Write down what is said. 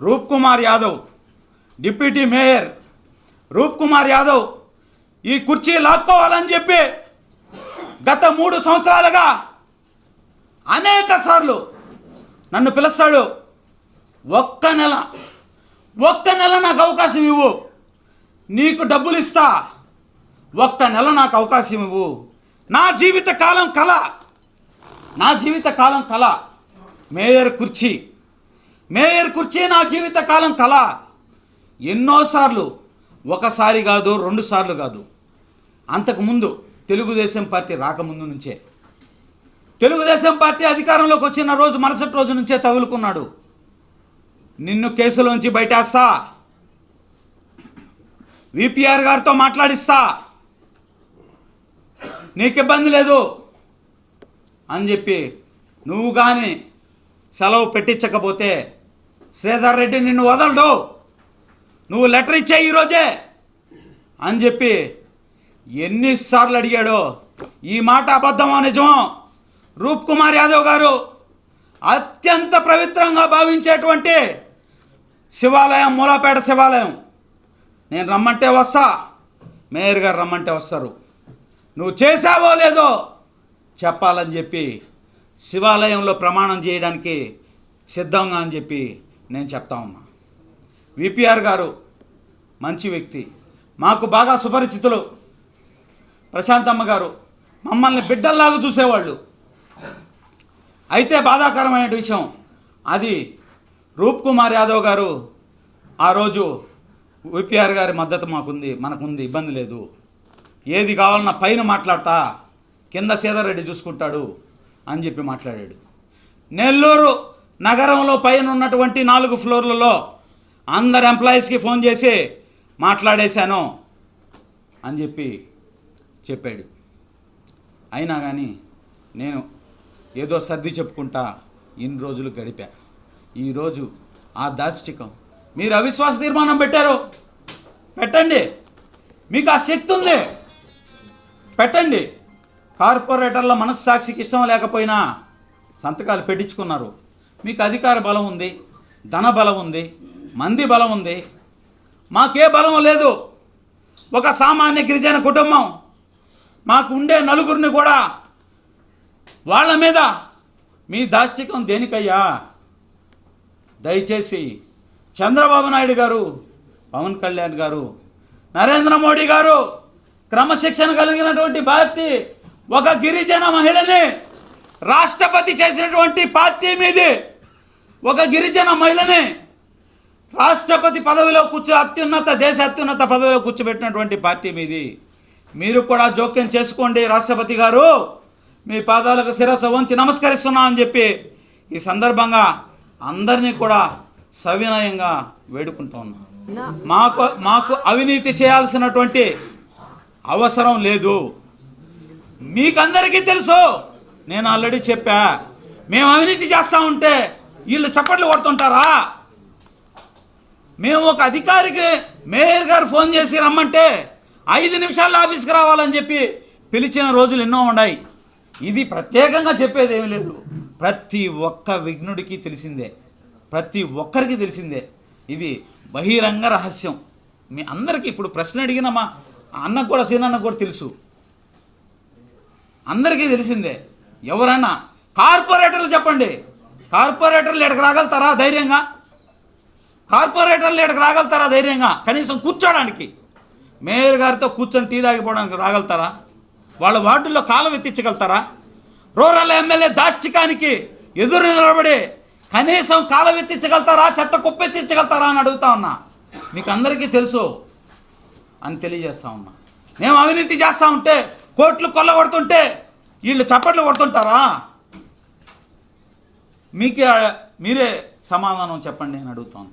రూప్ Kumar Yadav deputy mayor Roop Kumar Yadav ఈ కుర్చీ లాక్కోవాలని చెప్పి గత మూడు సంవత్సరాలుగా అనేక సార్లు నన్ను పిలుస్తాడు. ఒక్క నెల ఒక్క నెల నాకు అవకాశం ఇవ్వు. నీకు డబ్బులు ఇస్తా. ఒక్క నెల నాకు అవకాశం ఇవ్వు. నా జీవిత కాలం కళ నా జీవిత కాలం కళ మేయర్ కుర్చీ. మేయర్ కుర్చీ నా జీవితకాలం కళ. ఎన్నోసార్లు ఒకసారి కాదు రెండు సార్లు కాదు. అంతకుముందు తెలుగుదేశం పార్టీ రాకముందు నుంచే. తెలుగుదేశం పార్టీ అధికారంలోకి వచ్చిన రోజు మరుసటి రోజు నుంచే తగులుకున్నాడు. నిన్ను కేసులోంచి బయటేస్తా. విపిఆర్ గారితో మాట్లాడిస్తా. నీకు ఇబ్బంది లేదు అని చెప్పి నువ్వు కానీ సెలవు పెట్టించకపోతే శ్రీధర్ రెడ్డి నిన్ను వదలడు. నువ్వు లెటర్ ఇచ్చే ఈరోజే అని చెప్పి ఎన్నిసార్లు అడిగాడో. ఈ మాట అబద్ధమో నిజమో? రూప్ కుమార్ యాదవ్ గారు అత్యంత పవిత్రంగా భావించేటువంటి శివాలయం మూలాపేట శివాలయం. నేను రమ్మంటే వస్తా. మేయర్ గారు రమ్మంటే వస్తారు. నువ్వు చేసావో లేదో చెప్పాలని చెప్పి శివాలయంలో ప్రమాణం చేయడానికి సిద్ధంగా అని చెప్పి నేను చెప్తా ఉన్నా. విపిఆర్ గారు మంచి వ్యక్తి. మాకు బాగా సుపరిచితులు. ప్రశాంతమ్మ గారు మమ్మల్ని బిడ్డల్లాగా చూసేవాళ్ళు. అయితే బాధాకరమైన విషయం అది రూప్ కుమార్ యాదవ్ గారు ఆ రోజు విపిఆర్ గారి మద్దతు మాకుంది మనకుంది ఇబ్బంది లేదు. ఏది కావాలన్నా పైన మాట్లాడతా కింద సీతారెడ్డి చూసుకుంటాడు అని చెప్పి మాట్లాడాడు. నెల్లూరు నగరంలో పైన ఉన్నటువంటి నాలుగు ఫ్లోర్లలో అందరు ఎంప్లాయీస్కి ఫోన్ చేసి మాట్లాడేశాను అని చెప్పి చెప్పాడు. అయినా కానీ నేను ఏదో సర్ది చెప్పుకుంటా ఇన్ని రోజులు గడిపా. ఈరోజు ఆ దాష్టికం. మీరు అవిశ్వాస తీర్మానం పెట్టారు. పెట్టండి. మీకు ఆ శక్తి ఉంది. పెట్టండి. కార్పొరేటర్ల మనస్సాక్షికి ఇష్టం లేకపోయినా సంతకాలు పెట్టించుకున్నారు. మీకు అధికార బలం ఉంది ధన బలం ఉంది మంది బలం ఉంది. మాకే బలం లేదు. ఒక సామాన్య గిరిజన కుటుంబం మాకు ఉండే నలుగురిని కూడా వాళ్ళ మీద మీ దాష్టికం దేనికయ్యా? దయచేసి చంద్రబాబు నాయుడు గారు పవన్ కళ్యాణ్ గారు నరేంద్ర మోడీ గారు క్రమశిక్షణ కలిగినటువంటి భారతి ఒక గిరిజన మహిళని రాష్ట్రపతి చేసినటువంటి పార్టీ మీది ఒక గిరిజన మహిళని రాష్ట్రపతి పదవిలో కూర్చో అత్యున్నత దేశ అత్యున్నత పదవిలో కూర్చోబెట్టినటువంటి పార్టీ మీది. మీరు కూడా జోక్యం చేసుకోండి రాష్ట్రపతి గారు. మీ పాదాలకు శిరస వంచి నమస్కరిస్తున్నా అని చెప్పి ఈ సందర్భంగా అందరినీ కూడా సవినయంగా వేడుకుంటూ మాకు మాకు అవినీతి చేయాల్సినటువంటి అవసరం లేదు. మీకందరికీ తెలుసు. నేను ఆల్రెడీ చెప్పా. మేము అవినీతి చేస్తూ ఉంటే వీళ్ళు చప్పట్లు కొడుతుంటారా? మేము ఒక అధికారికి మేయర్ గారు ఫోన్ చేసి రమ్మంటే ఐదు నిమిషాల్లో ఆఫీస్కి రావాలని చెప్పి పిలిచిన రోజులు ఎన్నో ఉన్నాయి. ఇది ప్రత్యేకంగా చెప్పేది ఏమీ లేదు. ప్రతి ఒక్క విఘ్నుడికి తెలిసిందే. ప్రతి ఒక్కరికి తెలిసిందే. ఇది బహిరంగ రహస్యం. మీ అందరికీ ఇప్పుడు ప్రశ్న అడిగిన మా అన్నకు కూడా సీనన్నకు కూడా తెలుసు. అందరికీ తెలిసిందే. ఎవరైనా కార్పొరేటర్లు చెప్పండి. కార్పొరేటర్లు ఎక్కడికి రాగలుగుతారా ధైర్యంగా? కార్పొరేటర్లు ఎక్కడికి రాగలుగుతారా ధైర్యంగా? కనీసం కూర్చోడానికి. మేయర్ గారితో కూర్చొని టీ తాగిపోవడానికి రాగలుగుతారా? వాళ్ళ వార్డుల్లో కాలం ఎత్తించగలుగుతారా? రూరల్ ఎమ్మెల్యే దాష్టికానికి ఎదురు నిలబడి కనీసం కాలం ఎత్తించగలుగుతారా? చెత్త కుప్పెత్తించగలుగుతారా అని అడుగుతా ఉన్నా. మీకు అందరికీ తెలుసు అని తెలియజేస్తా ఉన్నా. మేము అవినీతి చేస్తూ ఉంటే కోట్లు కొల్లగొడుతుంటే వీళ్ళు చప్పట్లు కొడుతుంటారా? మీకే మీరే సమాధానం చెప్పండి నేను అడుగుతాను.